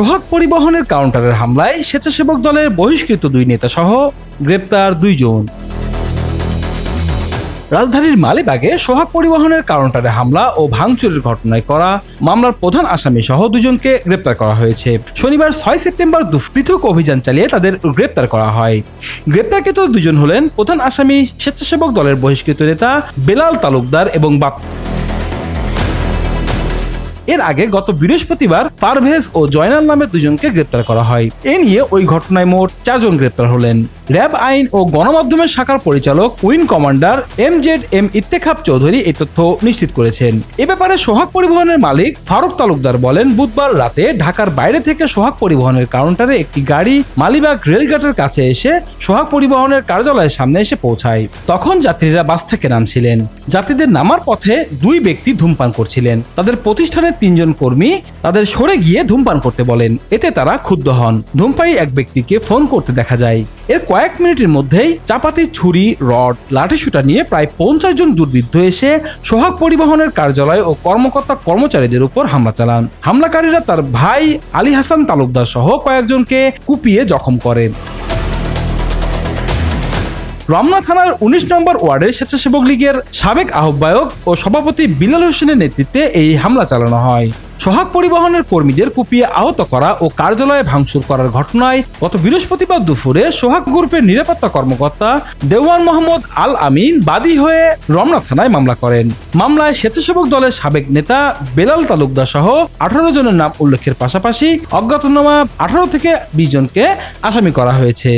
সোহাগ পরিবহনের কাউন্টারের হামলায় স্বেচ্ছাসেবক দলের বহিষ্কৃত দুই নেতা সহ গ্রেপ্তার দুইজন। রাজধানীর মালিবাগে সোহাগ পরিবহনের কাউন্টারে হামলা ও ভাঙচুরের ঘটনায় করা মামলার প্রধান আসামি সহ দুজনকে গ্রেপ্তার করা হয়েছে। শনিবার ছয় সেপ্টেম্বর পৃথক অভিযান চালিয়ে তাদের গ্রেপ্তার করা হয়। গ্রেপ্তারকৃত দুজন হলেন প্রধান আসামি স্বেচ্ছাসেবক দলের বহিষ্কৃত নেতা বেলাল তালুকদার এবং বাপ এর আগে গত বৃহস্পতিবার পারভেজ ও জয়নাল নামে দুজনকে গ্রেপ্তার করা হয়। এ নিয়ে ওই ঘটনায় মোট চারজন গ্রেপ্তার হলেন। র্যাব আইন ও গণমাধ্যমের শাখার পরিচালক, wing commander M Z M Ittekhab Chowdhury এই তথ্য নিশ্চিত করেছেন। এ ব্যাপারে সোহাগ পরিবহনের মালিক ফারুক তালুকদার বলেন, বুধবার রাতে ঢাকার বাইরে থেকে সোহাগ পরিবহনের কাউন্টারে একটি গাড়ি মালিবাগ রেলঘাটের কাছে এসে সোহাগ পরিবহনের কার্যালয়ের সামনে এসে পৌঁছায়। তখন যাত্রীরা বাস থেকে নামছিলেন। যাত্রীদের নামার পথে দুই ব্যক্তি ধূমপান করছিলেন। তাদের প্রতিষ্ঠানের তিনজন কর্মী তাদের সরে গিয়ে ধূমপান করতে বলেন। এতে তারা ক্ষুব্ধ হন। ধূমপায়ী এক ব্যক্তিকে ফোন করতে দেখা যায়। এর কয়েক মিনিটের মধ্যেই চাপাতি, ছুরি, রড, লাঠিসুটা নিয়ে প্রায় পঞ্চাশ জন দুর্বৃত্ত এসে সোহাগ পরিবহনের কার্যালয় ও কর্মকর্তা কর্মচারীদের উপর হামলা চালান। হামলাকারীরা তার ভাই আলী হাসান তালুকদার সহ কয়েকজনকে কুপিয়ে জখম করেন। রমনা থানার উনিশ নম্বর ওয়ার্ডের স্বেচ্ছাসেবক লীগের সাবেক আহ্বায়ক ও সভাপতি বিলাল হোসেনের নেতৃত্বে এই হামলা চালানো হয়। সোহাগ পরিবহনের কর্মীদের কুপিয়ে আহত করা ও কার্যালয়ে ভাঙচুর করার ঘটনায় গত বৃহস্পতিবার দুপুরে সোহাগ গ্রুপের নিরাপত্তা কর্মকর্তা দেওয়ান মোহাম্মদ আল আমিন বাদী হয়ে রমনা থানায় মামলা করেন। মামলায় স্বেচ্ছাসেবক দলের সাবেক নেতা বেলাল তালুকদার সহ আঠারো জনের নাম উল্লেখের পাশাপাশি অজ্ঞাতনামা আঠারো থেকে বিশ জনকে আসামি করা হয়েছে।